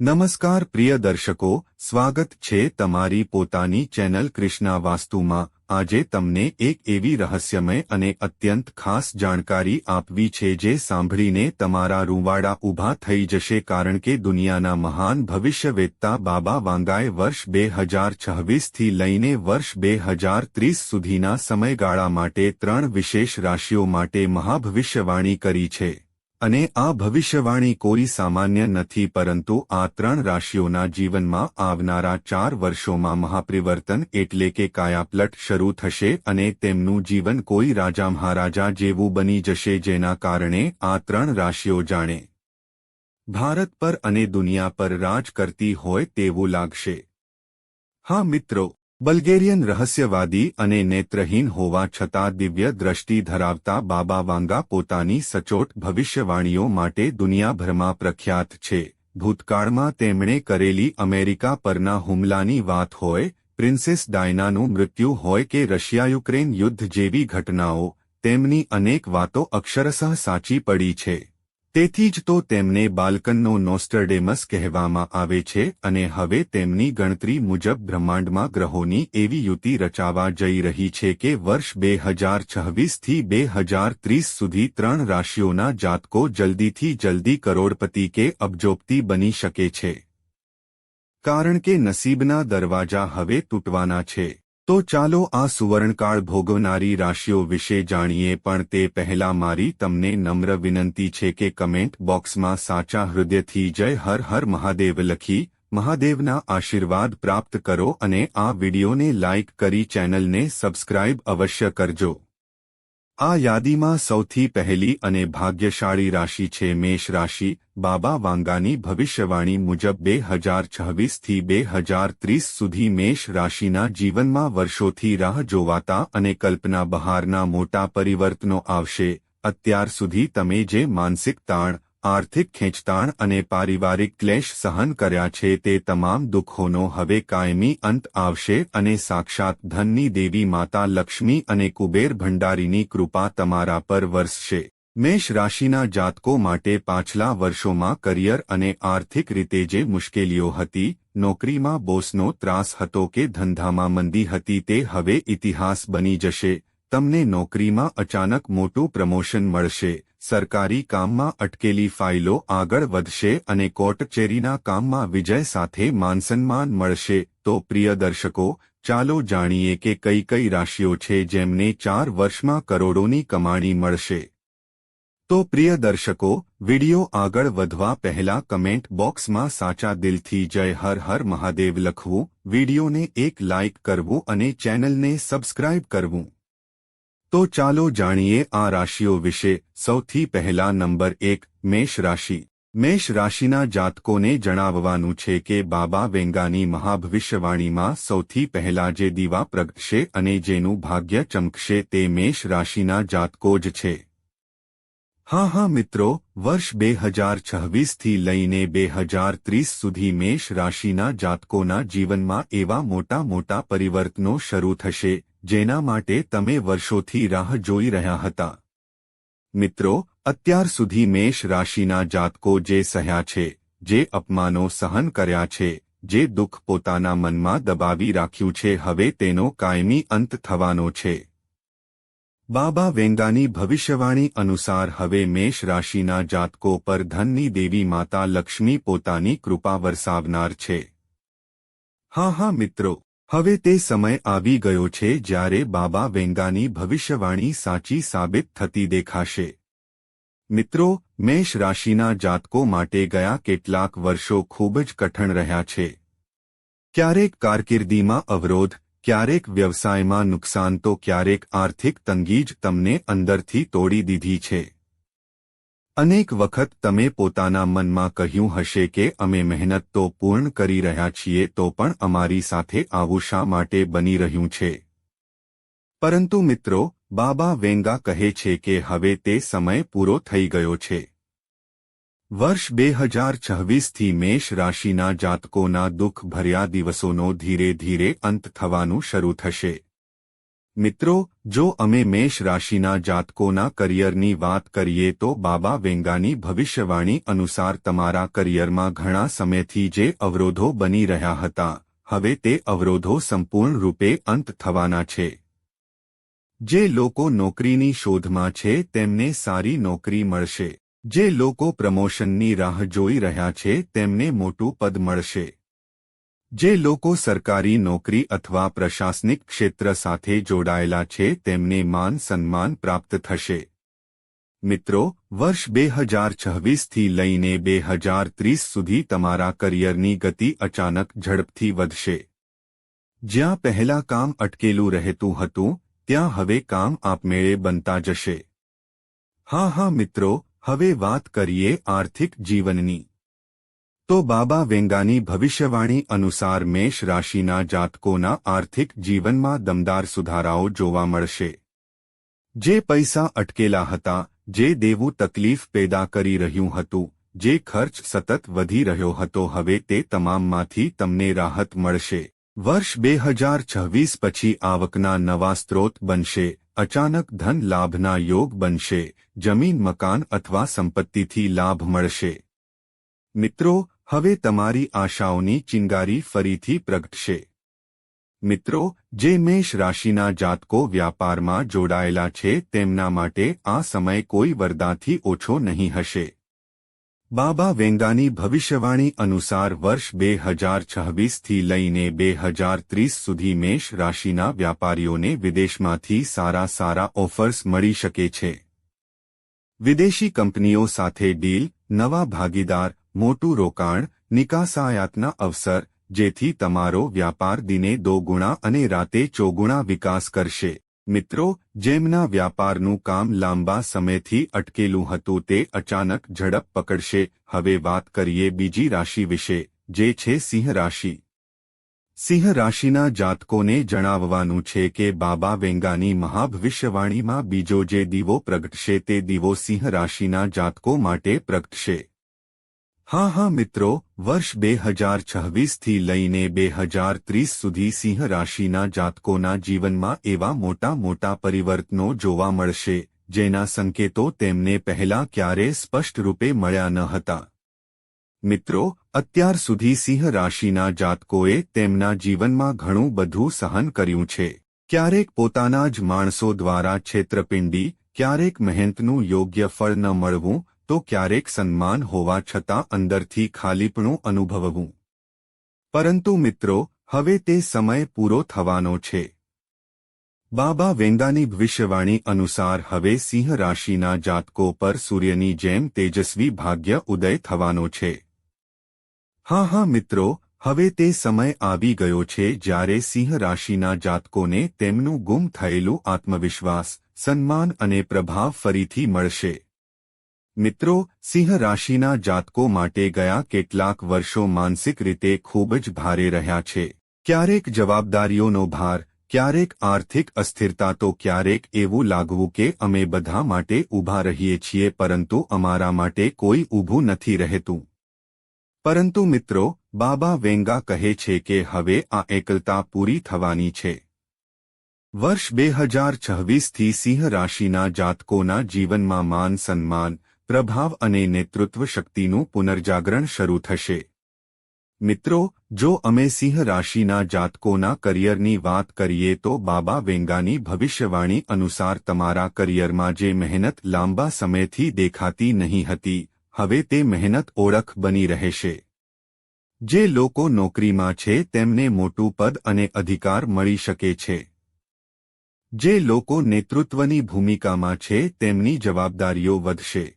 નમસ્કાર પ્રિય દર્શકો, સ્વાગત છે તમારી પોતાની ચેનલ કૃષ્ણા વાસ્તુમાં. આજે તમને એક એવી રહસ્યમય અને અત્યંત ખાસ જાણકારી આપવી છે જે સાંભળીને તમારા રૂવાડા ઊભા થઈ જશે કારણ કે દુનિયાના મહાન ભવિષ્યવેત્તા બાબા વાંગાએ વર્ષ બે હજાર છવ્વીસથી લઈને વર્ષ બે હજાર ત્રીસ સુધીના સમયગાળા માટે ત્રણ વિશેષ રાશિઓ માટે મહાભવિષ્યવાણી કરી છે. અને આ ભવિષ્યવાણી કોઈ સામાન્ય નથી પરંતુ આ ત્રણ રાશિઓના જીવનમાં આવનારા ચાર વર્ષોમાં મહાપરિવર્તન એટલે કે કાયાપલટ શરૂ થશે અને તેમનું જીવન કોઈ રાજા મહારાજા જેવું બની જશે જેના કારણે આ ત્રણ રાશિઓ જાણે. ભારત પર અને દુનિયા પર રાજ કરતી હોય તેવું લાગશે. હા મિત્રો બલ્ગેરિયન રહસ્યવાદી અને નેત્રહીન હોવા છતાં દિવ્ય દ્રષ્ટિ ધરાવતા બાબા વાંગા પોતાની સચોટ ભવિષ્યવાણીઓ માટે દુનિયાભરમાં પ્રખ્યાત છે. ભૂતકાળમાં તેમણે કરેલી અમેરિકા પરના હુમલાની વાત હોય, પ્રિન્સેસ ડાયનાનું મૃત્યુ હોય કે રશિયા યુક્રેન યુદ્ધ જેવી ઘટનાઓ, તેમની અનેક વાતો અક્ષરશઃ સાચી પડી છે. તેથી જ તો તેમને બાલ્કનનો નોસ્ટરડેમસ કહેવામાં આવે છે અને હવે તેમની ગણતરી મુજબ બ્રહ્માંડમાં ગ્રહોની એવી યુતિ રચાવા જઈ રહી છે કે વર્ષ બે હજાર છવ્વીસથી બે હજાર ત્રીસ સુધી ત્રણ રાશિઓના જાતકો જલ્દીથી જલ્દી કરોડપતિ કે અબજોપતિ બની શકે છે. કારણ કે નસીબના દરવાજા હવે તૂટવાના છે. તો ચાલો આ સુવર્ણકાળ ભોગવનારી રાશિઓ વિશે જાણીએ, પણ તે પહેલા મારી તમને નમ્ર વિનંતી છે કે કમેન્ટ બોક્સમાં સાચા હૃદયથી જય હર હર મહાદેવ લખી, મહાદેવના આશીર્વાદ પ્રાપ્ત કરો અને આ વિડિયોને લાઇક કરી ચેનલને સબસ્ક્રાઇબ અવશ્ય કરજો. આ યાદીમાં સૌથી પહેલી અને ભાગ્યશાળી રાશિ છે મેષ રાશિ. બાબા વાંગાની ભવિષ્યવાણી મુજબ બે હજાર છવ્વીસથી બે હજાર ત્રીસ સુધી મેષ રાશિના જીવનમાં વર્ષોથી રાહ જોવાતા અને કલ્પના બહારના મોટા પરિવર્તનો આવશે. અત્યાર સુધી તમે જે માનસિક તાણ આર્થિક ખેંચતાણ અને પારિવારિક ક્લેશ સહન કર્યા છે તે તમામ દુઃખોનો હવે કાયમી અંત આવશે અને સાક્ષાત ધનની દેવી માતા લક્ષ્મી અને કુબેર ભંડારીની કૃપા તમારા પર વરસશે. મેષ રાશિના જાતકો માટે પાછલા વર્ષોમાં કરિયર અને આર્થિક રીતે જે મુશ્કેલીઓ હતી, નોકરીમાં બોસનો ત્રાસ હતો કે ધંધામાં મંદી હતી તે હવે ઇતિહાસ બની જશે, તમને નોકરીમાં અચાનક મોટું પ્રમોશન મળશે સરકારી કામમાં અટકેલી ફાઇલો આગળ વધશે અને કોર્ટચેરીના કામમાં વિજય સાથે માનસન્માન મળશે. તો પ્રિય દર્શકો, ચાલો જાણીએ કે કઈ કઈ રાશિઓ છે જેમને ચાર વર્ષમાં કરોડોની કમાણી મળશે. તો પ્રિય દર્શકો, વિડિયો આગળ વધવા પહેલા કમેન્ટ બોક્સમાં સાચા દિલથી જય હર હર મહાદેવ લખવું, વિડિયોને એક લાઇક કરવું અને ચેનલને સબસ્ક્રાઇબ કરવું. તો ચાલો જાણીએ આ રાશિઓ વિશે સૌથી પહેલા નંબર એક, મેષ રાશિ. મેષ રાશિના જાતકોને જણાવવાનું છે કે બાબા વેંગાની મહાભવિષ્યવાણીમાં સૌથી પહેલા જે દીવા પ્રગટશે અને જેનું ભાગ્ય ચમકશે તે મેષ રાશિના જાતકો જ છે. હા હા, મિત્રો, વર્ષ બે હજાર છવ્વીસથી લઈને બે હજાર ત્રીસ સુધી મેષ રાશિના જાતકોના જીવનમાં એવા મોટા મોટા પરિવર્તનો શરૂ થશે જેના માટે તમે વર્ષોથી રાહ જોઈ રહ્યા હતા. મિત્રો, અત્યાર સુધી મેષ રાશિના જાતકો જે સહ્યા છે, જે અપમાનો સહન કર્યા છે, જે દુઃખ પોતાના મનમાં દબાવી રાખ્યું છે, હવે તેનો કાયમી અંત થવાનો છે. બાબા વેંગાની ભવિષ્યવાણી અનુસાર હવે મેષ રાશિના જાતકો પર ધનની દેવી માતા લક્ષ્મી પોતાની કૃપા વરસાવનાર છે. હા હા, મિત્રો. હવે તે સમય આવી ગયો છે જ્યારે બાબા વેંગાની ભવિષ્યવાણી સાચી સાબિત થતી દેખાશે. મિત્રો, મેષ રાશિના જાતકો માટે ગયા કેટલાક વર્ષો ખૂબ જ કઠણ રહ્યા છે. ક્યારેક કારકિર્દીમાં અવરોધ, ક્યારેક વ્યવસાયમાં નુકસાન તો ક્યારેક આર્થિક તંગી જ તમને અંદરથી તોડી દીધી છે. અનેક વખત તમે પોતાના મનમાં કહ્યું હશે કે અમે મહેનત તો પૂર્ણ કરી રહ્યા છીએ તો પણ અમારી સાથે આવું શા માટે બની રહ્યું છે? પરંતુ મિત્રો, બાબા વેંગા કહે છે કે હવે તે સમય પૂરો થઈ ગયો છે. વર્ષ બે હજાર છવ્વીસથી મેષ રાશિના જાતકોના દુઃખ ભર્યા દિવસોનો ધીરે ધીરે અંત થવાનું શરૂ થશે. મિત્રો, જો અમે મેષ રાશિના જાતકોના કરિયરની વાત કરીએ તો બાબા વેંગાની ભવિષ્યવાણી અનુસાર તમારા કરિયરમાં ઘણા સમયથી જે અવરોધો બની રહ્યા હતા, હવે તે અવરોધો સંપૂર્ણ રૂપે અંત થવાના છે. જે લોકો નોકરીની શોધમાં છે, તેમને સારી નોકરી મળશે. જે લોકો પ્રમોશનની રાહ જોઈ રહ્યા છે, તેમને મોટું પદ મળશે. જે લોકો સરકારી નોકરી અથવા પ્રશાસનિક ક્ષેત્ર સાથે જોડાયેલા છે, તેમને માન સન્માન પ્રાપ્ત થશે. મિત્રો, વર્ષ બે હજાર છવ્વીસથી લઈને બે હજાર ત્રીસ સુધી તમારા કરિયરની ગતિ અચાનક ઝડપથી વધશે. જ્યાં પહેલા કામ અટકેલું રહેતું હતું, ત્યાં હવે કામ આપમેળે બનતા જશે. હા હા, મિત્રો, હવે વાત કરીએ આર્થિક જીવનની. તો બાબા વેંગાની ભવિષ્યવાણી અનુસાર મેષ રાશિના જાતકોના આર્થિક જીવનમાં દમદાર સુધારાઓ જોવા મળશે. જે પૈસા અટકેલા હતા, જે દેવું તકલીફ પેદા કરી રહ્યું હતું, જે ખર્ચ સતત વધી રહ્યો હતો, હવે તે તમામમાંથી તમને રાહત મળશે. વર્ષ બે હજાર છવ્વીસ પછી આવકના નવા સ્ત્રોત બનશે, અચાનક ધન લાભના યોગ બનશે, જમીન મકાન અથવા સંપત્તિથી લાભ મળશે. મિત્રો હવે તમારી આશાઓની ચિંગારી ફરીથી પ્રગટશે. મિત્રો, જે મેષ રાશિના જાતકો વ્યાપારમાં જોડાયેલા છે, તેમના માટે આ સમય કોઈ વરદાથી ઓછો નહીં હશે. બાબા વેંગાની ભવિષ્યવાણી અનુસાર વર્ષ બે હજાર છવ્વીસથી લઈને બે હજાર ત્રીસ સુધી મેષ રાશિના વ્યાપારીઓને વિદેશમાંથી સારા સારા ઓફર્સ મળી શકે છે. વિદેશી કંપનીઓ સાથે ડીલ, નવા ભાગીદાર મોટું રોકાણ, નિકાસાયાતના અવસર, જેથી તમારો વ્યાપાર દિને દોગુણા અને રાતે ચોગુણા વિકાસ કરશે. મિત્રો, જેમના વ્યાપારનું કામ લાંબા સમયથી અટકેલું હતું તે અચાનક ઝડપ પકડશે. હવે વાત કરીએ બીજી રાશિ વિશે, જે છે સિંહ રાશિ. સિંહ રાશિના જાતકોને જણાવવાનું છે કે બાબા વેંગાની મહાભવિષ્યવાણીમાં બીજો જે દીવો પ્રગટશે તે દીવો સિંહ રાશિના જાતકો માટે પ્રગટશે. હા હા, મિત્રો, વર્ષ બે હજાર છવ્વીસથી લઈને બે હજાર ત્રીસ સુધી સિંહ રાશિના જાતકોના જીવનમાં એવા મોટા મોટા પરિવર્તનો જોવા મળશે, જેના સંકેતો તેમને પહેલા ક્યારે સ્પષ્ટ રૂપે મળ્યા ન હતા. મિત્રો, અત્યાર સુધી સિંહ રાશિના જાતકોએ તેમના જીવનમાં ઘણું બધું સહન કર્યું છે. ક્યારેક પોતાના જ માણસો દ્વારા છેતરપિંડી, ક્યારેક મહેનતનું યોગ્ય ફળ ન મળવું તો ક્યારેક સન્માન હોવા છતાં અંદરથી ખાલીપણું અનુભવવું. પરંતુ મિત્રો, હવે તે સમય પૂરો થવાનો છે. બાબા વેંદાની ભવિષ્યવાણી અનુસાર હવે સિંહ રાશિના જાતકો પર સૂર્યની જેમ તેજસ્વી ભાગ્ય ઉદય થવાનો છે. હા હા, મિત્રો, હવે તે સમય આવી ગયો છે જ્યારે સિંહ રાશિના જાતકોને તેમનું ગુમ થયેલું આત્મવિશ્વાસ, સન્માન અને પ્રભાવ ફરીથી મળશે. મિત્રો, સિંહ રાશિના જાતકો માટે ગયા કેટલાક વર્ષો માનસિક રીતે ખૂબ જ ભારે રહ્યા છે. ક્યારેક જવાબદારીઓનો ભાર, ક્યારેક આર્થિક અસ્થિરતા તો ક્યારેક એવું લાગવું કે અમે બધા માટે ઊભા રહીએ છીએ પરંતુ અમારા માટે કોઈ ઊભું નથી રહેતું. પરંતુ મિત્રો, બાબા વેંગા કહે છે કે હવે આ એકલતા પૂરી થવાની છે. વર્ષ બે હજાર છવ્વીસથી સિંહ રાશિના જાતકોના જીવનમાં માન સન્માન પ્રભાવ અને નેતૃત્વ શક્તિનું પુનર્જાગરણ શરૂ થશે. મિત્રો, જો અમે સિંહ રાશિના જાતકોના કરિયરની વાત કરીએ તો બાબા વેંગાની ભવિષ્યવાણી અનુસાર તમારા કરિયરમાં જે મહેનત લાંબા સમયથી દેખાતી નહીં હતી, હવે તે મહેનત ઓળખ બની રહેશે. જે લોકો નોકરીમાં છે તેમને મોટું પદ અને અધિકાર મળી શકે છે. જે લોકો નેતૃત્વની ભૂમિકામાં છે તેમની જવાબદારીઓ વધશે.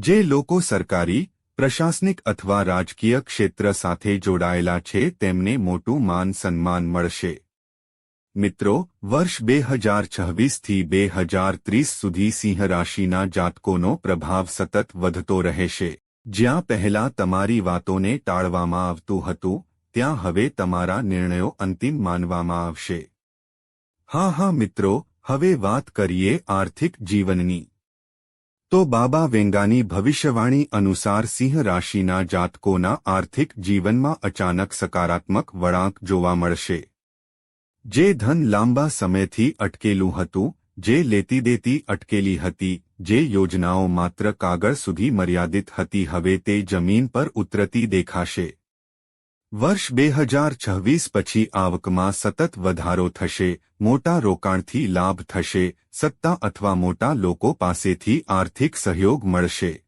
જે લોકો સરકારી, પ્રશાસનિક અથવા રાજકીય ક્ષેત્ર સાથે જોડાયેલા છે, તેમને મોટું માન સન્માન મળશે. મિત્રો, વર્ષ બે હજાર છવ્વીસથી બે હજાર ત્રીસ સુધી સિંહ રાશિના જાતકોનો પ્રભાવ સતત વધતો રહેશે. જ્યાં પહેલા તમારી વાતોને ટાળવામાં આવતું હતું, ત્યાં હવે તમારા નિર્ણયો અંતિમ માનવામાં આવશે. હા હા, મિત્રો, હવે વાત કરીએ આર્થિક જીવનની. તો બાબા વેંગાની ભવિષ્યવાણી અનુસાર સિંહ રાશિના જાતકોના આર્થિક જીવનમાં અચાનક સકારાત્મક વળાંક જોવા મળશે. જે ધન લાંબા સમયથી અટકેલું હતું, જે લેતી દેતી અટકેલી હતી, જે યોજનાઓ માત્ર કાગળ સુધી મર્યાદિત હતી, હવે તે જમીન પર ઉતરતી દેખાશે. વર્ષ બે હજાર છવ્વીસ પછી આવકમાં સતત વધારો થશે, મોટા રોકાણથી લાભ થશે, સત્તા અથવા મોટા લોકો પાસેથી આર્થિક સહયોગ મળશે.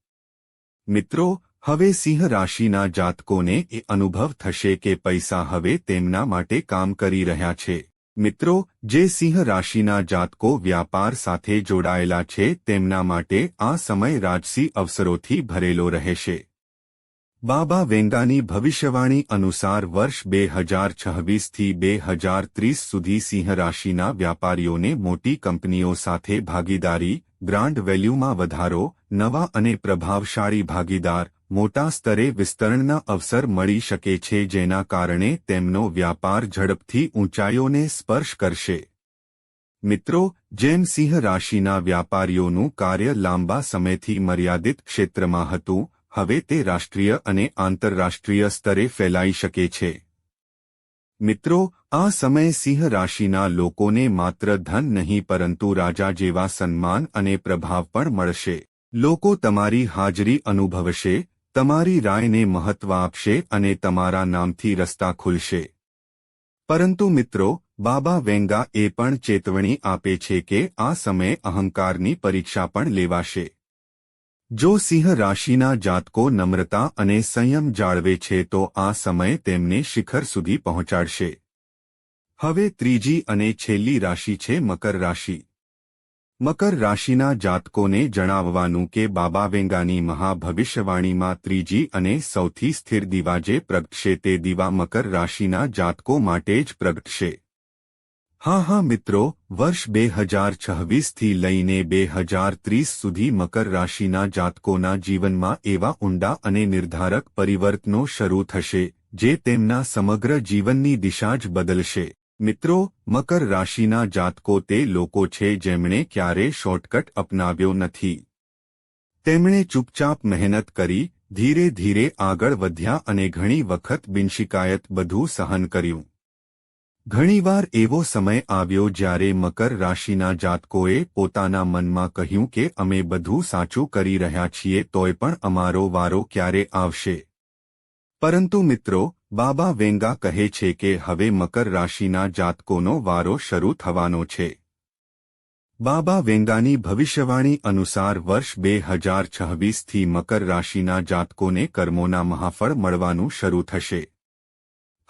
મિત્રો, હવે સિંહ રાશિના જાતકોને એ અનુભવ થશે કે પૈસા હવે તેમના માટે કામ કરી રહ્યા છે. મિત્રો, જે સિંહ રાશિના જાતકો વ્યાપાર સાથે જોડાયેલા છે તેમના માટે આ સમય રાજસી અવસરોથી ભરેલો રહેશે. બાબા વેંગાની ભવિષ્યવાણી અનુસાર વર્ષ બે હજાર છવ્વીસથી બે હજાર ત્રીસ સુધી સિંહ રાશિના વ્યાપારીઓને મોટી કંપનીઓ સાથે ભાગીદારી ગ્રાન્ડ વેલ્યુમાં વધારો, નવા અને પ્રભાવશાળી ભાગીદાર, મોટા સ્તરે વિસ્તરણના અવસર મળી શકે છે જેના કારણે તેમનો વ્યાપાર ઝડપથી ઊંચાઈઓને સ્પર્શ કરશે. મિત્રો જેમ સિંહ રાશિના વ્યાપારીઓનું કાર્ય લાંબા સમયથી મર્યાદિત ક્ષેત્રમાં હતું હવે તે રાષ્ટ્રીય અને આંતરરાષ્ટ્રીય સ્તરે ફેલાઈ શકે છે. મિત્રો, આ સમય સિંહ રાશિના લોકોને માત્ર ધન નહીં પરંતુ રાજા જેવા સન્માન અને પ્રભાવ પણ મળશે. લોકો તમારી હાજરી અનુભવશે, તમારી રાયને મહત્વ આપશે અને તમારા નામથી રસ્તા ખુલશે. પરંતુ મિત્રો, બાબા વેંગા એ પણ ચેતવણી આપે છે કે આ સમયે અહંકારની પરીક્ષા પણ લેવાશે. જો સિંહ રાશિના જાતકો નમ્રતા અને સંયમ જાળવે છે તો આ સમય તેમને શિખર સુધી પહોંચાડશે. હવે ત્રીજી અને છેલ્લી રાશિ છે મકર રાશિ. મકર રાશિના જાતકોને જણાવવાનું કે બાબા વેંગાની મહાભવિષ્યવાણીમાં ત્રીજી અને સૌથી સ્થિર દીવા જે પ્રગટશે તે દીવા મકર રાશિના જાતકો માટે જ પ્રગટશે. હા હા, મિત્રો, વર્ષ બે હજાર છવ્વીસથી લઈને બે હજાર ત્રીસ સુધી મકર રાશિના જાતકોના જીવનમાં એવા ઊંડા અને નિર્ધારક પરિવર્તનો શરૂ થશે, જે તેમના સમગ્ર જીવનની દિશા જ બદલશે. મિત્રો, મકર રાશિના જાતકો તે લોકો છે જેમણે ક્યારે શોર્ટકટ અપનાવ્યો નથી. તેમણે ચૂપચાપ મહેનત કરી, ધીરે ધીરે આગળ વધ્યા અને ઘણી વખત બિનશિકાયત બધું સહન કર્યું. ઘણીવાર એવો સમય આવ્યો જ્યારે મકર રાશિના જાતકોએ પોતાના મનમાં કહ્યું કે અમે બધું સાચું કરી રહ્યા છીએ તોય પણ અમારો વારો ક્યારે આવશે? પરંતુ મિત્રો, બાબા વેંગા કહે છે કે હવે મકર રાશિના જાતકોનો વારો શરૂ થવાનો છે. બાબા વેંગાની ભવિષ્યવાણી અનુસાર વર્ષ બે હજાર છવ્વીસથી મકર રાશિના જાતકોને કર્મોના મહાફળ મળવાનું શરૂ થશે.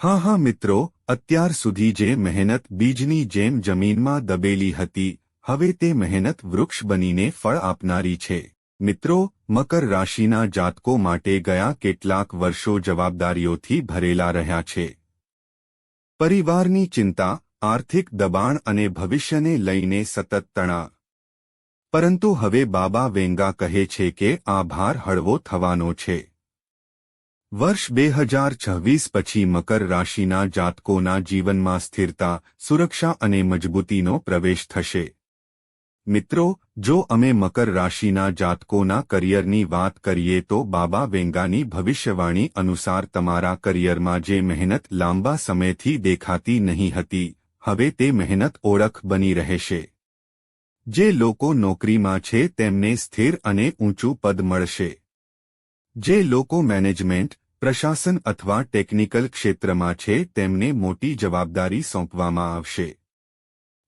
હા હા, મિત્રો, અત્યાર સુધી જે મહેનત બીજની જેમ જમીનમાં દબેલી હતી, હવે તે મહેનત વૃક્ષ બનીને ફળ આપનારી છે. મિત્રો, મકર રાશિના જાતકો માટે ગયા કેટલાક વર્ષો જવાબદારીઓથી ભરેલા રહ્યા છે. પરિવારની ચિંતા, આર્થિક દબાણ અને ભવિષ્યને લઈને સતત તણાવ. પરંતુ હવે બાબા વેંગા કહે છે કે આ ભાર હળવો થવાનો છે. વર્ષ બે હજાર છવ્વીસ પછી મકર રાશિના જાતકોના જીવનમાં સ્થિરતા, સુરક્ષા અને મજબૂતીનો પ્રવેશ થશે. મિત્રો, જો અમે મકર રાશિના જાતકોના કરિયરની વાત કરીએ તો બાબા વેંગાની ભવિષ્યવાણી અનુસાર તમારા કરિયરમાં જે મહેનત લાંબા સમયથી દેખાતી નહીં હતી, હવે તે મહેનત ઓળખ બની રહેશે. જે લોકો નોકરીમાં છે તેમને સ્થિર અને ઊંચું પદ મળશે. જે લોકો મેનેજમેન્ટ પ્રશાસન અથવા ટેકનિકલ ક્ષેત્રમાં છે તેમને મોટી જવાબદારી સોંપવામાં આવશે.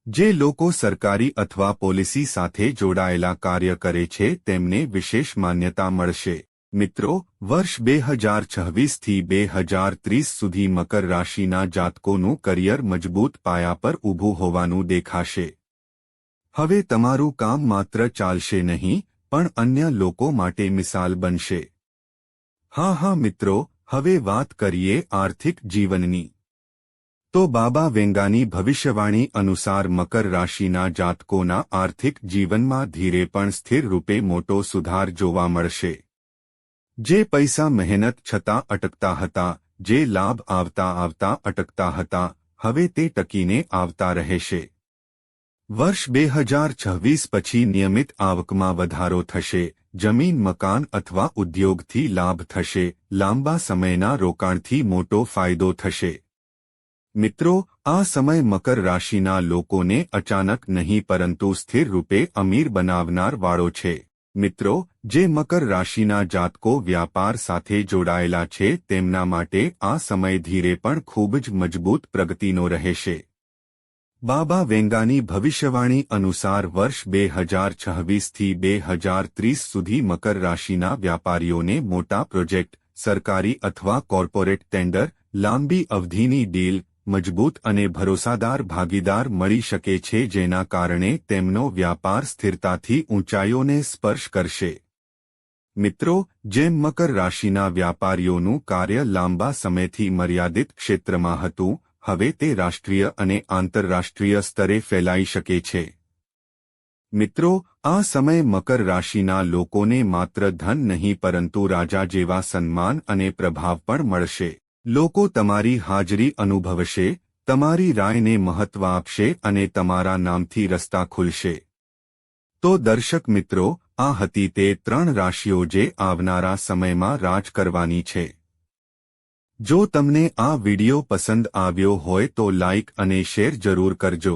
જે લોકો સરકારી અથવા પોલિસી સાથે જોડાયેલા કાર્ય કરે છે તેમને વિશેષ માન્યતા મળશે. મિત્રો, વર્ષ બે હજાર છવ્વીસથી બે હજાર ત્રીસ સુધી મકર રાશિના જાતકોનું કરિયર મજબૂત પાયા પર ઊભું હોવાનું દેખાશે. હવે તમારું કામ માત્ર ચાલશે નહીં, પણ અન્ય લોકો માટે મિસાલ બનશે. હા હા, મિત્રો, હવે વાત કરીએ આર્થિક જીવનની. તો બાબા વેંગાની ભવિષ્યવાણી અનુસાર મકર રાશિના જાતકોના આર્થિક જીવનમાં ધીરે પણ સ્થિર રૂપે મોટો સુધાર જોવા મળશે. જે પૈસા મહેનત છતાં અટકતા હતા, જે લાભ આવતા આવતા અટકતા હતા, હવે તે ટકીને આવતા રહેશે. વર્ષ બે હજાર છવ્વીસ પછી નિયમિત આવકમાં વધારો થશે, જમીન, મકાન અથવા ઉદ્યોગથી લાભ થશે, લાંબા સમયના રોકાણથી મોટો ફાયદો થશે. મિત્રો, આ સમય મકર રાશિના લોકોને અચાનક નહીં પરંતુ સ્થિર રૂપે અમીર બનાવનાર વાળો છે. મિત્રો, જે મકર રાશિના જાતકો વ્યાપાર સાથે જોડાયેલા છે, તેમના માટે આ સમય ધીરે પણ ખૂબ જ મજબૂત પ્રગતિનો રહેશે. બાબા વેંગાની ભવિષ્યવાણી અનુસાર વર્ષ બે હજાર છવ્વીસથી બે હજાર ત્રીસ સુધી મકર રાશિના વ્યાપારીઓને મોટા પ્રોજેક્ટ, સરકારી અથવા કોર્પોરેટ ટેન્ડર, લાંબી અવધિની ડીલ, મજબૂત અને ભરોસાદાર ભાગીદાર મળી શકે છે જેના કારણે તેમનો વ્યાપાર સ્થિરતાથી ઊંચાઈઓને સ્પર્શ કરશે. મિત્રો, જેમ મકર રાશિના વ્યાપારીઓનું કાર્ય લાંબા સમયથી મર્યાદિત ક્ષેત્રમાં હતું હવે તે રાષ્ટ્રીય અને આંતરરાષ્ટ્રીય સ્તરે ફેલાઈ શકે છે. મિત્રો, આ સમય મકર રાશિના લોકોને માત્ર ધન નહીં, પરંતુ રાજા જેવા સન્માન અને પ્રભાવ પણ મળશે. લોકો તમારી હાજરી અનુભવશે, તમારી રાયને મહત્વ આપશે અને તમારા નામથી રસ્તા ખુલશે. તો દર્શક મિત્રો, આ હતી તે ત્રણ રાશિઓ જે આવનારા સમયમાં રાજ કરવાની છે. જો તમને આ વિડિયો પસંદ આવ્યો હોય તો લાઇક અને શેર જરૂર કરજો.